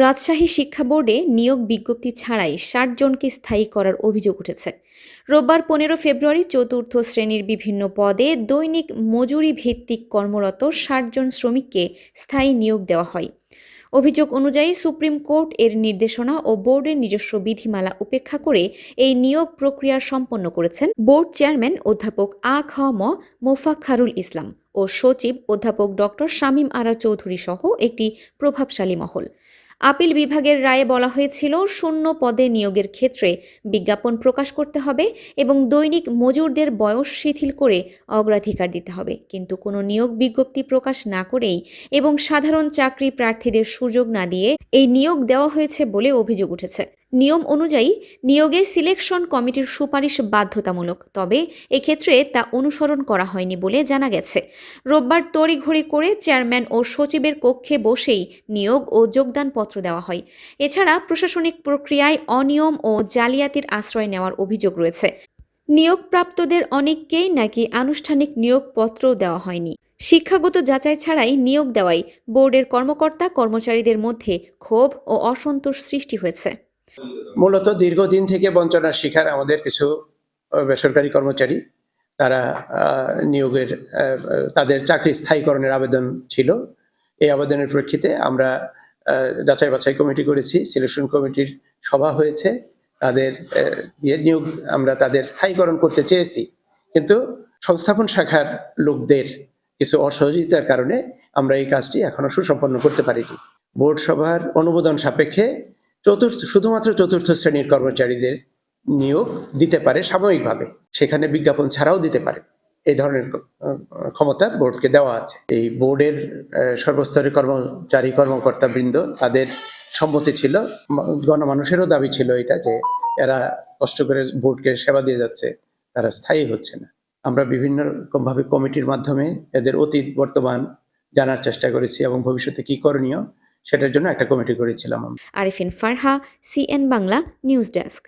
রাজশাহী শিক্ষা বোর্ডে নিয়োগ বিজ্ঞপ্তি ছাড়াই ষাট জনকে স্থায়ী করার অভিযোগ উঠেছে। রোববার পনেরো ফেব্রুয়ারি চতুর্থ শ্রেণির বিভিন্ন পদে দৈনিক মজুরি ভিত্তিক কর্মরত ষাট জন শ্রমিককে স্থায়ী নিয়োগ দেওয়া হয়। অভিযোগ অনুযায়ী সুপ্রিম কোর্ট এর নির্দেশনা ও বোর্ডের নিজস্ব বিধিমালা উপেক্ষা করে এই নিয়োগ প্রক্রিয়া সম্পন্ন করেছেন বোর্ড চেয়ারম্যান অধ্যাপক আ খ ম মোফাক্খারুল ইসলাম ও সচিব অধ্যাপক ডক্টর শামীম আরা চৌধুরী সহ একটি প্রভাবশালী মহল। আপিল বিভাগের রায়ে বলা হয়েছিল, শূন্য পদে নিয়োগের ক্ষেত্রে বিজ্ঞাপন প্রকাশ করতে হবে এবং দৈনিক মজুরদের বয়স শিথিল করে অগ্রাধিকার দিতে হবে। কিন্তু কোনো নিয়োগ বিজ্ঞপ্তি প্রকাশ না করেই এবং সাধারণ চাকরি প্রার্থীদের সুযোগ না দিয়ে এই নিয়োগ দেওয়া হয়েছে বলে অভিযোগ উঠেছে। নিয়ম অনুযায়ী নিয়োগে সিলেকশন কমিটির সুপারিশ বাধ্যতামূলক, তবে এক্ষেত্রে তা অনুসরণ করা হয়নি বলে জানা গেছে। রোববার তড়িঘড়ি করে চেয়ারম্যান ও সচিবের কক্ষে বসেই নিয়োগ ও যোগদানপত্র দেওয়া হয়। এছাড়া প্রশাসনিক প্রক্রিয়ায় অনিয়ম ও জালিয়াতির আশ্রয় নেওয়ার অভিযোগ রয়েছে। নিয়োগপ্রাপ্তদের অনেককেই নাকি আনুষ্ঠানিক নিয়োগপত্র দেওয়া হয়নি। শিক্ষাগত যাচাই ছাড়াই নিয়োগ দেওয়ায় বোর্ডের কর্মকর্তা কর্মচারীদের মধ্যে ক্ষোভ ও অসন্তোষ সৃষ্টি হয়েছে। মূলত দীর্ঘদিন থেকে বঞ্চনার শিকার আমাদের কিছু বেসরকারি কর্মচারী। তারা নিয়োগের তাদের চাকরি স্থায়ীকরণের আবেদন ছিল। এই আবেদনের প্রেক্ষিতে আমরা যাচাই বাছাই কমিটি করেছি, সিলেকশন কমিটির সভা হয়েছে। তাদের দিয়ে নিয়োগ আমরা তাদের স্থায়ীকরণ করতে চেয়েছি। কিন্তু সংস্থাপন শাখার লোকদের কিছু অসহযোগিতার কারণে আমরা এই কাজটি এখনও সুসম্পন্ন করতে পারিনি। বোর্ড সভার অনুমোদন সাপেক্ষে চতুর্থ, শুধুমাত্র চতুর্থ শ্রেণির কর্মচারীদের নিয়োগ দিতে পারে সাময়িকভাবে। সেখানে বিজ্ঞাপন ছাড়াও দিতে পারে। এই ধরনের ক্ষমতা বোর্ডকে দেওয়া আছে। এই বোর্ডের সর্বস্তরের কর্মচারী কর্মকর্তা বৃন্দ তাদের সম্মতি ছিল। গণমানুষেরও দাবি ছিল এটা যে এরা কষ্ট করে বোর্ডকে সেবা দিয়ে যাচ্ছে, তারা স্থায়ী হচ্ছে না। আমরা বিভিন্ন রকমভাবে কমিটির মাধ্যমে এদের অতীত, বর্তমান জানার চেষ্টা করেছি এবং ভবিষ্যতে কি করণীয় সেটার জন্য একটা কমিটি করেছিলাম Arifin Farha CN Bangla news desk.